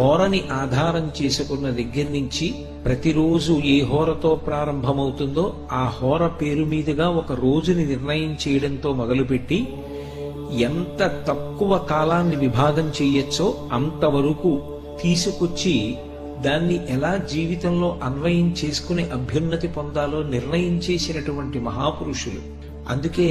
హోరని ఆధారం చేసుకున్న దగ్గర నుంచి ప్రతిరోజు ఏ హోరతో ప్రారంభమవుతుందో ఆ హోర పేరు మీదుగా ఒక రోజుని నిర్ణయం చేయడంతో మొదలుపెట్టి ఎంత తక్కువ కాలాన్ని విభాగం చేయొచ్చో అంతవరకు తీసుకొచ్చి దాన్ని ఎలా జీవితంలో అన్వయం చేసుకుని అభ్యున్నతి పొందాలో నిర్ణయం చేసినటువంటి మహాపురుషులు. అందుకే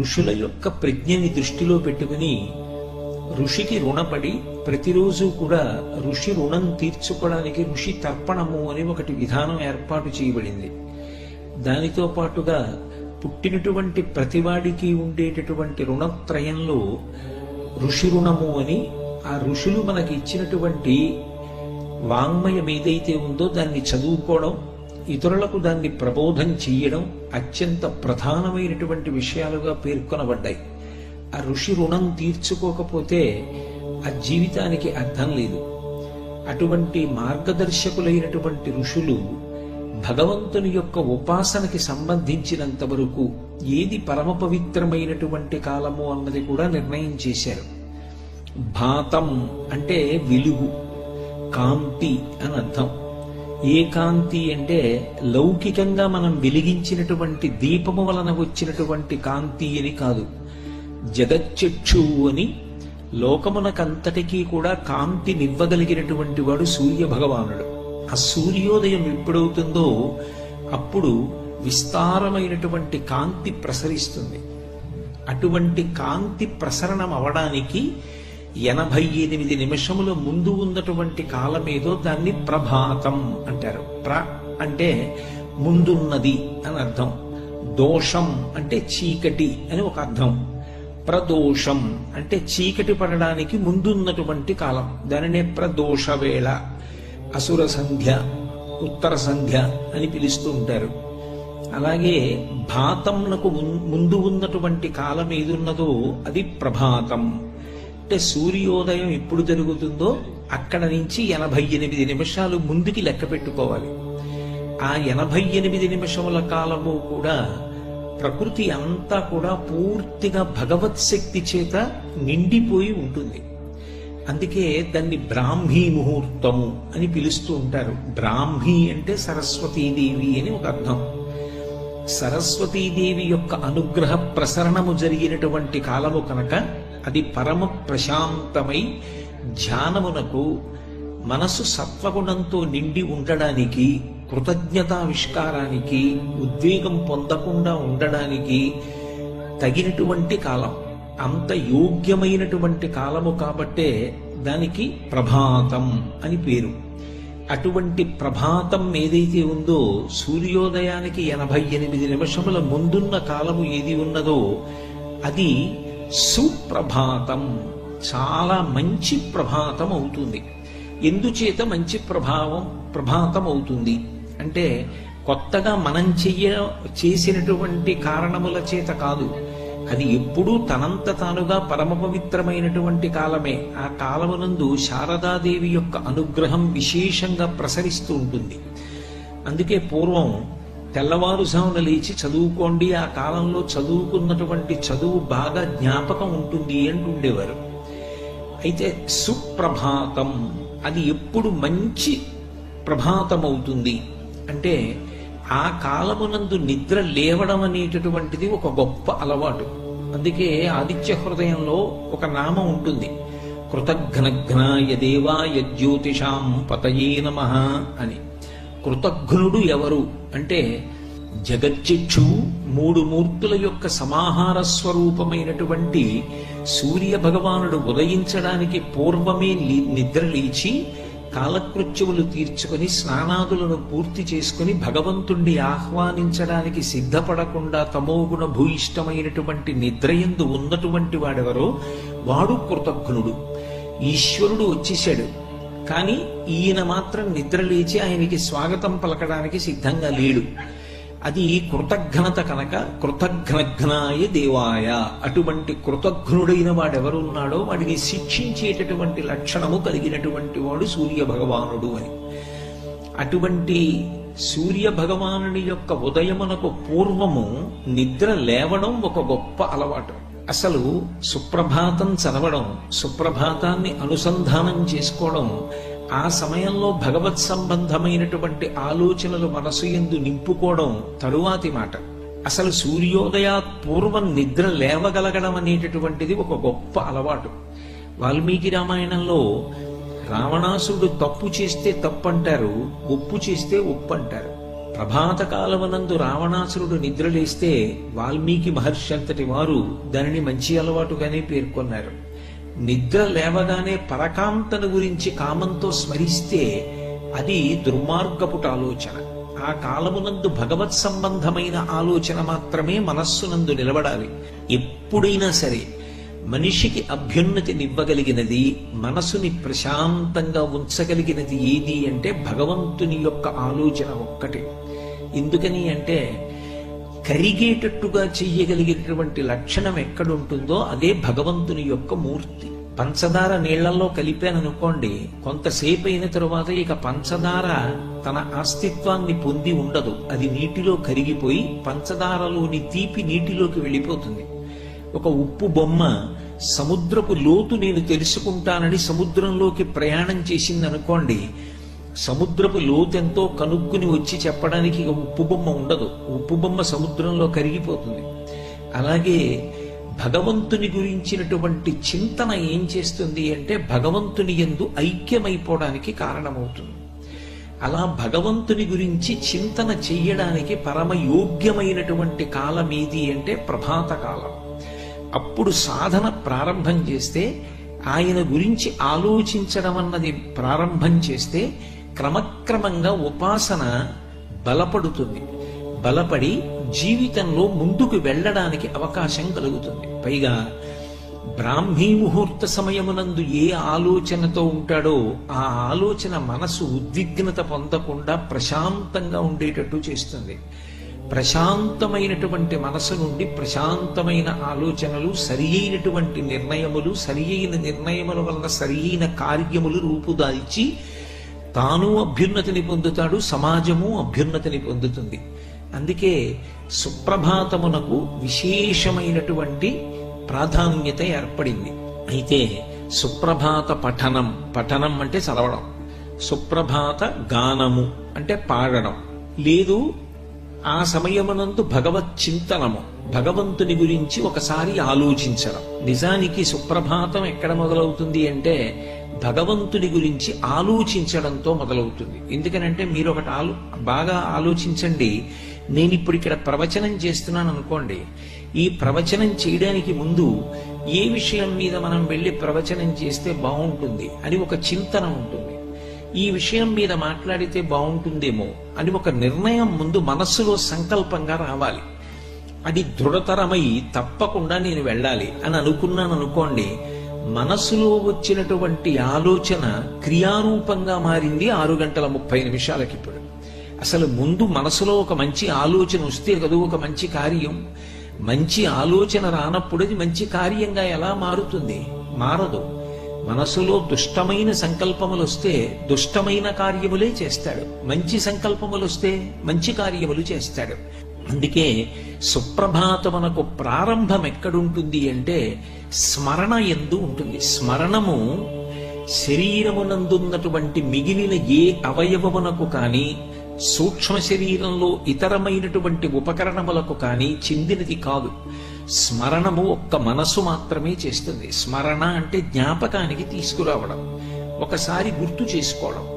ఋషుల యొక్క ప్రజ్ఞని దృష్టిలో పెట్టుకుని ఋషికి రుణపడి ప్రతిరోజు కూడా ఋషి రుణం తీర్చుకోవడానికి ఋషి తర్పణము అని ఒకటి విధానం ఏర్పాటు చేయబడింది. దానితో పాటుగా పుట్టినటువంటి ప్రతివాడికి ఉండేటటువంటి రుణత్రయంలో ఋషి రుణము అని ఆ ఋషులు మనకి ఇచ్చినటువంటి వాంగ్మయం ఏదైతే ఉందో దాన్ని చదువుకోవడం ఇతరులకు దాన్ని ప్రబోధం చెయ్యడం అత్యంత ప్రధానమైనటువంటి విషయాలుగా పేర్కొనబడ్డాయి. ఆ ఋషి రుణం తీర్చుకోకపోతే ఆ జీవితానికి అర్థం లేదు. అటువంటి మార్గదర్శకులైనటువంటి ఋషులు భగవంతుని యొక్క ఉపాసనకి సంబంధించినంత వరకు ఏది పరమ పవిత్రమైనటువంటి కాలము అన్నది కూడా నిర్ణయం చేశారు. భాతం అంటే వెలుగు కాంతి అని అర్థం. ఏ కాంతి అంటే లౌకికంగా మనం వెలిగించినటువంటి దీపము వలన వచ్చినటువంటి కాంతి అని కాదు. జగచ్చక్షు అని లోకమునకంతటికీ కూడా కాంతి నివ్వగలిగినటువంటి వాడు సూర్య భగవానుడు. ఆ సూర్యోదయం ఎప్పుడవుతుందో అప్పుడు విస్తారమైనటువంటి కాంతి ప్రసరిస్తుంది. అటువంటి కాంతి ప్రసరణం అవడానికి ఎనభై ఎనిమిది నిమిషముల ముందు ఉన్నటువంటి కాలమేదో దాన్ని ప్రభాతం అంటారు. ప్ర అంటే ముందున్నది అని అర్థం. దోషం అంటే చీకటి అని ఒక అర్థం. ప్రదోషం అంటే చీకటి పడడానికి ముందున్నటువంటి కాలం. దానినే ప్రదోష వేళ అసుర సంధ్య ఉత్తర సంధ్య అని పిలుస్తూ ఉంటారు. అలాగే భాతంలకు ముం- ముందు ఉన్నటువంటి కాలం ఏదున్నదో అది ప్రభాతం. అంటే సూర్యోదయం ఎప్పుడు జరుగుతుందో అక్కడ నుంచి ఎనభై ఎనిమిది నిమిషాలు ముందుకి లెక్క పెట్టుకోవాలి. ఆ ఎనభై ఎనిమిది నిమిషముల కాలము కూడా ప్రకృతి అంతా కూడా పూర్తిగా భగవత్ శక్తి చేత నిండిపోయి ఉంటుంది. అందుకే దాన్ని బ్రాహ్మీ ముహూర్తము అని పిలుస్తూ ఉంటారు. బ్రాహ్మీ అంటే సరస్వతీదేవి అని ఒక అర్థం. సరస్వతీదేవి యొక్క అనుగ్రహ ప్రసరణము జరిగినటువంటి కాలము కనుక అది పరమ ప్రశాంతమై ధ్యానమునకు మనసు సత్వగుణంతో నిండి ఉండడానికి కృతజ్ఞతావిష్కారానికి ఉద్వేగం పొందకుండా ఉండడానికి తగినటువంటి కాలం అంత యోగ్యమైనటువంటి కాలము కాబట్టే దానికి ప్రభాతం అని పేరు. అటువంటి ప్రభాతం ఏదైతే ఉందో సూర్యోదయానికి ఎనభై ఎనిమిది నిమిషముల ముందున్న కాలము ఏది ఉన్నదో అది సుప్రభాతం. చాలా మంచి ప్రభాతం అవుతుంది. ఎందుచేత మంచి ప్రభావం ప్రభాతం అవుతుంది? అంటే కొత్తగా మనం చెయ్య చేసినటువంటి కారణముల చేత కాదు. అది ఎప్పుడూ తనంత తానుగా పరమ పవిత్రమైనటువంటి కాలమే. ఆ కాలమునందు శారదాదేవి యొక్క అనుగ్రహం విశేషంగా ప్రసరిస్తూ ఉంటుంది. అందుకే పూర్వం తెల్లవారుజామున లేచి చదువుకోండి ఆ కాలంలో చదువుకున్నటువంటి చదువు బాగా జ్ఞాపకం ఉంటుంది అంటుండేవారు అయితే సుప్రభాతం అది ఎప్పుడు మంచి ప్రభాతం అవుతుంది అంటే ఆ కాలమునందు నిద్ర లేవడం అనేటటువంటిది ఒక గొప్ప అలవాటు. అందుకే ఆదిత్య హృదయంలో ఒక నామం ఉంటుంది. కృతఘ్నఘ్నాయ దేవాయ జ్యోతిషాం పతయే నమ అని. కృతఘ్నుడు ఎవరు? అంటే జగచ్చిక్షు మూడు మూర్తుల యొక్క సమాహార స్వరూపమైనటువంటి సూర్య భగవానుడు ఉదయించడానికి పూర్వమే నిద్ర లేచి కాలకృత్యములు తీర్చుకొని స్నానాదులను పూర్తి చేసుకుని భగవంతుణ్ణి ఆహ్వానించడానికి సిద్ధపడకుండా తమోగుణ భూయిష్టమైనటువంటి నిద్రయందు ఉన్నటువంటి వాడెవరో వాడు కృతజ్ఞుడు. ఈశ్వరుడు వచ్చేశాడు. కానీ ఈయన మాత్రం నిద్ర లేచి ఆయనకి స్వాగతం పలకడానికి సిద్ధంగా లేడు. అది కృతఘ్నత కనుక కృతఘ్నఘ్నాయ దేవాయ. అటువంటి కృతఘ్నుడైన వాడెవరున్నాడో వాడిని శిక్షించేటటువంటి లక్షణము కలిగినటువంటి వాడు సూర్య భగవానుడు అని. అటువంటి సూర్య భగవానుడి యొక్క ఉదయమునకు పూర్వము నిద్ర లేవడం ఒక గొప్ప అలవాటు. అసలు సుప్రభాతం చదవడం సుప్రభాతాన్ని అనుసంధానం చేసుకోవడం ఆ సమయంలో భగవత్ సంబంధమైనటువంటి ఆలోచనలు మనసు ఎందు నింపుకోవడం తరువాతి మాట. అసలు సూర్యోదయా పూర్వం నిద్ర లేవగలగడం అనేటటువంటిది ఒక గొప్ప అలవాటు. వాల్మీకి రామాయణంలో రావణాసురుడు తప్పు చేస్తే తప్పు అంటారు ఒప్పు చేస్తే ఒప్పు అంటారు ప్రభాత కాలవనందు రావణాసురుడు నిద్రలేస్తే వాల్మీకి మహర్షి అంతటి వారు దానిని మంచి అలవాటుగానే పేర్కొన్నారు. నిద్ర లేవగానే పరకాంతను గురించి కామంతో స్మరిస్తే అది దుర్మార్గపుట ఆలోచన. ఆ కాలమునందు భగవత్ సంబంధమైన ఆలోచన మాత్రమే మనస్సునందు నిలబడాలి. ఎప్పుడైనా సరే మనిషికి అభ్యున్నతినివ్వగలిగినది మనసుని ప్రశాంతంగా ఉంచగలిగినది ఏది అంటే భగవంతుని యొక్క ఆలోచన ఒక్కటే. ఎందుకని అంటే కరిగేటట్టుగా చెయ్యగలిగినటువంటి లక్షణం ఎక్కడుంటుందో అదే భగవంతుని యొక్క మూర్తి. పంచదార నీళ్ళలో కలిపాననుకోండి కొంతసేపు అయిన తరువాత ఇక పంచదార తన అస్తిత్వాన్ని పొంది ఉండదు. అది నీటిలో కరిగిపోయి పంచదారలోని తీపి నీటిలోకి వెళ్ళిపోతుంది. ఒక ఉప్పు బొమ్మ సముద్రపు లోతు నేను తెలుసుకుంటానని సముద్రంలోకి ప్రయాణం చేసింది అనుకోండి సముద్రపు లోతెంతో కనుక్కుని వచ్చి చెప్పడానికి ఇక ఉప్పు బొమ్మ ఉండదు. ఉప్పు బొమ్మ సముద్రంలో కరిగిపోతుంది. అలాగే భగవంతుని గురించినటువంటి చింతన ఏం చేస్తుంది అంటే భగవంతుని ఎందు ఐక్యమైపోవడానికి కారణమవుతుంది. అలా భగవంతుని గురించి చింతన చెయ్యడానికి పరమ యోగ్యమైనటువంటి కాలం ఏది అంటే ప్రభాత కాలం అప్పుడు సాధన ప్రారంభం చేస్తే ఆయన గురించి ఆలోచించడం అన్నది ప్రారంభం చేస్తే క్రమక్రమంగా ఉపాసన బలపడుతుంది. బలపడి జీవితంలో ముందుకు వెళ్ళడానికి అవకాశం కలుగుతుంది. పైగా బ్రాహ్మీ ముహూర్త సమయమునందు ఏ ఆలోచనతో ఉంటాడో ఆ ఆలోచన మనసు ఉద్విగ్నత పొందకుండా ప్రశాంతంగా ఉండేటట్టు చేస్తుంది. ప్రశాంతమైనటువంటి మనసు నుండి ప్రశాంతమైన ఆలోచనలు సరి అయినటువంటి నిర్ణయములు సరి అయిన నిర్ణయముల వలన సరి అయిన కార్యములు రూపుదాల్చి తాను అభ్యున్నతిని పొందుతాడు సమాజము అభ్యున్నతిని పొందుతుంది. అందుకే సుప్రభాతమునకు విశేషమైనటువంటి ప్రాధాన్యత ఏర్పడింది. అయితే సుప్రభాత పఠనం పఠనం అంటే చదవడం సుప్రభాత గానము అంటే పాడడం. లేదు ఆ సమయమునందు భగవత్ చింతనము భగవంతుని గురించి ఒకసారి ఆలోచించడం. నిజానికి సుప్రభాతం ఎక్కడ మొదలవుతుంది అంటే భగవంతుని గురించి ఆలోచించడంతో మొదలవుతుంది. ఎందుకనంటే మీరు ఒకటి ఆలో బాగా ఆలోచించండి. నేను ఇప్పుడు ఇక్కడ ప్రవచనం చేస్తున్నాను అనుకోండి. ఈ ప్రవచనం చేయడానికి ముందు ఏ విషయం మీద మనం వెళ్ళి ప్రవచనం చేస్తే బాగుంటుంది అని ఒక చింతన ఉంటుంది. ఈ విషయం మీద మాట్లాడితే బాగుంటుందేమో అని ఒక నిర్ణయం ముందు మనస్సులో సంకల్పంగా రావాలి. అది దృఢతరమై తప్పకుండా నేను వెళ్ళాలి అని అనుకున్నాను అనుకోండి మనసులో వచ్చినటువంటి ఆలోచన క్రియారూపంగా మారింది ఆరు గంటల ముప్పై నిమిషాలకి ఇప్పుడు. అసలు ముందు మనసులో ఒక మంచి ఆలోచన వస్తే కదా ఒక మంచి కార్యం. మంచి ఆలోచన రానప్పుడు అది మంచి కార్యంగా ఎలా మారుతుంది? మారదు. మనసులో దుష్టమైన సంకల్పములు వస్తే దుష్టమైన కార్యములే చేస్తాడు. మంచి సంకల్పములు వస్తే మంచి కార్యములు చేస్తాడు. అందుకే సుప్రభాతమునకు ప్రారంభం ఎక్కడుంటుంది అంటే స్మరణ ఎందు ఉంటుంది. స్మరణము శరీరమునందున్నటువంటి మిగిలిన ఏ అవయవమునకు కానీ సూక్ష్మ శరీరంలో ఇతరమైనటువంటి ఉపకరణములకు కానీ చెందినది కాదు. స్మరణము ఒక్క మనసు మాత్రమే చేస్తుంది. స్మరణ అంటే జ్ఞాపకానికి తీసుకురావడం ఒకసారి గుర్తు చేసుకోవడం.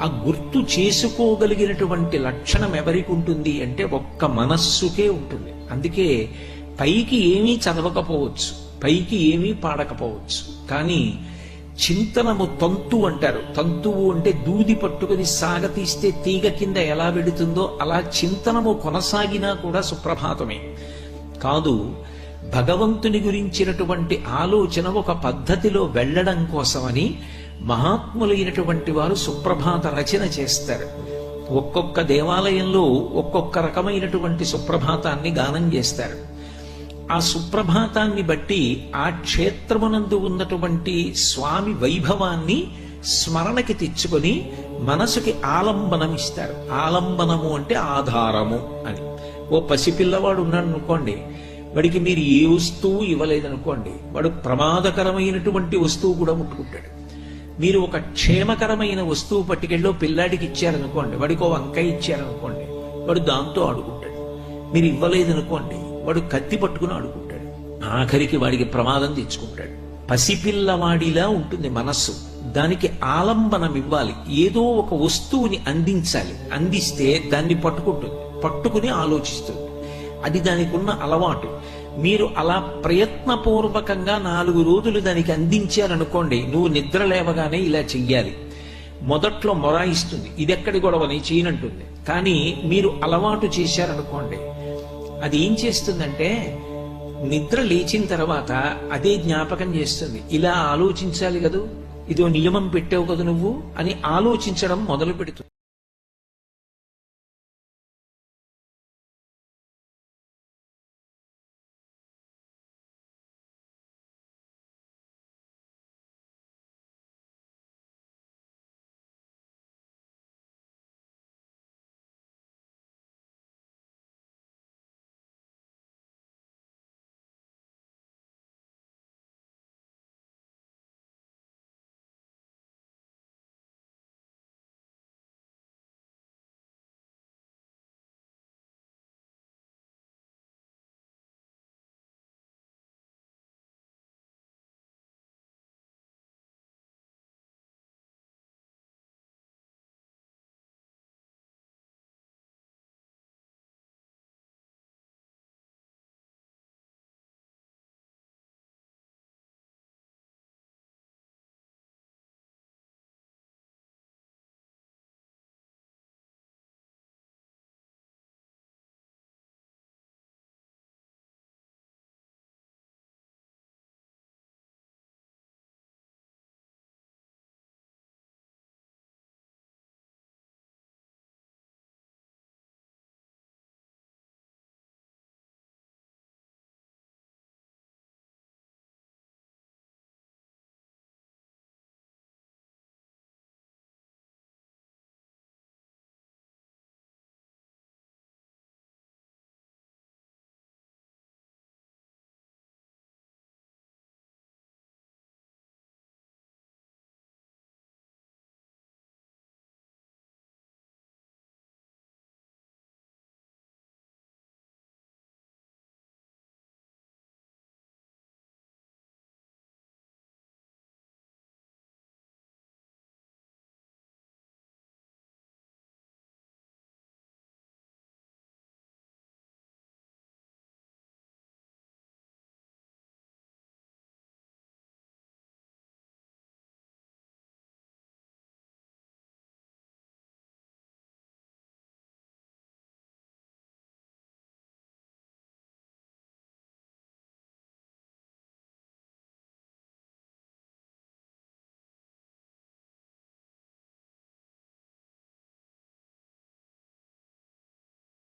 ఆ గుర్తు చేసుకోగలిగినటువంటి లక్షణం ఎవరికి ఉంటుంది అంటే ఒక్క మనస్సుకే ఉంటుంది. అందుకే పైకి ఏమీ చదవకపోవచ్చు పైకి ఏమీ పాడకపోవచ్చు. కానీ చింతనము తంతు అంటారు. తంతువు అంటే దూది పట్టుకుని సాగతీస్తే తీగ కింద ఎలా వెడుతుందో అలా చింతనము కొనసాగినా కూడా సుప్రభాతమే. కాదు భగవంతుని గురించినటువంటి ఆలోచన ఒక పద్ధతిలో వెళ్ళడం కోసమని మహాత్ములైనటువంటి వారు సుప్రభాత రచన చేస్తారు. ఒక్కొక్క దేవాలయంలో ఒక్కొక్క రకమైనటువంటి సుప్రభాతాన్ని గానం చేస్తారు. ఆ సుప్రభాతాన్ని బట్టి ఆ క్షేత్రమునందు ఉన్నటువంటి స్వామి వైభవాన్ని స్మరణకి తెచ్చుకొని మనసుకి ఆలంబనం ఇస్తారు ఆలంబనము అంటే ఆధారము అని. ఓ పసిపిల్లవాడు ఉన్నాడు అనుకోండి వాడికి మీరు ఏ వస్తువు ఇవ్వలేదనుకోండి వాడు ప్రమాదకరమైనటువంటి వస్తువు కూడా ముట్టుకుంటాడు. మీరు ఒక క్షేమకరమైన వస్తువు పట్టుకెళ్ళో పిల్లాడికి ఇచ్చారనుకోండి వాడికి ఒక వంకాయ ఇచ్చారనుకోండి వాడు దాంతో ఆడుకుంటాడు. మీరు ఇవ్వలేదనుకోండి వాడు కత్తి పట్టుకుని ఆడుకుంటాడు. ఆఖరికి వాడికి ప్రమాదం తెచ్చుకుంటాడు పసిపిల్లవాడిలా ఉంటుంది మనస్సు. దానికి ఆలంబనం ఇవ్వాలి. ఏదో ఒక వస్తువుని అందించాలి. అందిస్తే దాన్ని పట్టుకుంటుంది పట్టుకుని ఆలోచిస్తుంది. అది దానికి ఉన్న అలవాటు. మీరు అలా ప్రయత్నపూర్వకంగా నాలుగు రోజులు దానికి అందించారనుకోండి నువ్వు నిద్ర లేవగానే ఇలా చెయ్యాలి. మొదట్లో మొరాయిస్తుంది ఇదెక్కడి గొడవని చేయనంటుంది కానీ మీరు అలవాటు చేశారనుకోండి అది ఏం చేస్తుందంటే నిద్ర లేచిన తర్వాత అదే జ్ఞాపకం చేస్తుంది. ఇలా ఆలోచించాలి కదూ? ఇదో నియమం పెట్టావు కదా నువ్వు? అని ఆలోచించడం మొదలు పెడుతుంది